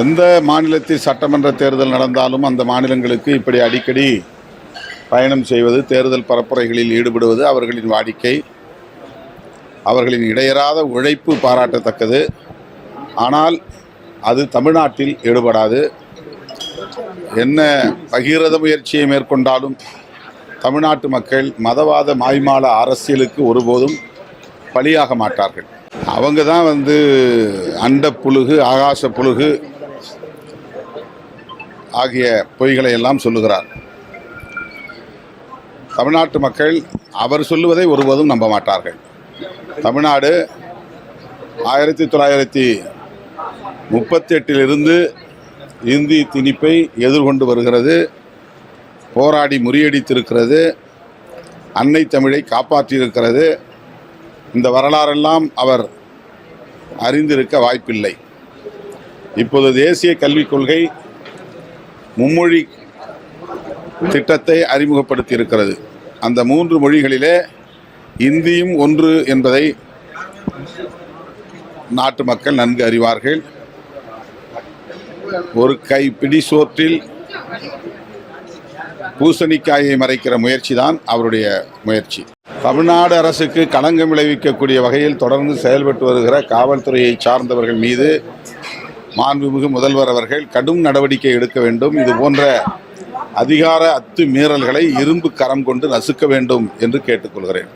எந்த மாநிலத்தில் சட்டமன்ற தேர்தல் நடந்தாலும் அந்த மாநிலங்களுக்கு இப்படி அடிக்கடி பயணம் செய்வது தேர்தல் பரப்புரைகளில் ஈடுபடுவது அவர்களின் வாடிக்கை அவர்களின் இடையறாத உழைப்பு பாராட்டத்தக்கது. ஆனால் அது தமிழ்நாட்டில் ஈடுபடாது. என்ன பகீரத முயற்சியை மேற்கொண்டாலும் தமிழ்நாட்டு மக்கள் மதவாத மாய்மால அரசியலுக்கு ஒருபோதும் பலியாக மாட்டார்கள். அவங்க தான் வந்து அண்ட புழுகு ஆகாச புழுகு ஆகிய பொய்களை எல்லாம் சொல்லுகிறார். தமிழ்நாட்டு மக்கள் அவர் சொல்லுவதை ஒருபோதும் நம்ப மாட்டார்கள். தமிழ்நாடு ஆயிரத்தி தொள்ளாயிரத்தி முப்பத்தி எட்டிலிருந்து இந்தி திணிப்பை எதிர்கொண்டு வருகிறது. போராடி முறியடித்திருக்கிறது. அன்னை தமிழை காப்பாற்றியிருக்கிறது. இந்த வரலாறெல்லாம் அவர் அறிந்திருக்க வாய்ப்பில்லை. இப்போது தேசிய கல்விக் கொள்கை மும்மொழி திட்டத்தை அறிமுகப்படுத்தி இருக்கிறது அந்த மூன்று மொழிகளிலே இந்தியும் ஒன்று என்பதை நாட்டு மக்கள் நன்கு அறிவார்கள். ஒரு கை பிடி சோற்றில் பூசணிக்காயை மறைக்கிற முயற்சி தான் அவருடைய முயற்சி. தமிழ்நாடு அரசுக்கு களங்கம் விளைவிக்கக்கூடிய வகையில் தொடர்ந்து செயல்பட்டு வருகிற காவல்துறையை சார்ந்தவர்கள் மீது மாண்புமிகு முதல்வர் அவர்கள் கடும் நடவடிக்கை எடுக்க வேண்டும். இது போன்ற அதிகார அத்துமீறல்களை இரும்பு கரம் கொண்டு நசுக்க வேண்டும் என்று கேட்டுக்கொள்கிறேன்.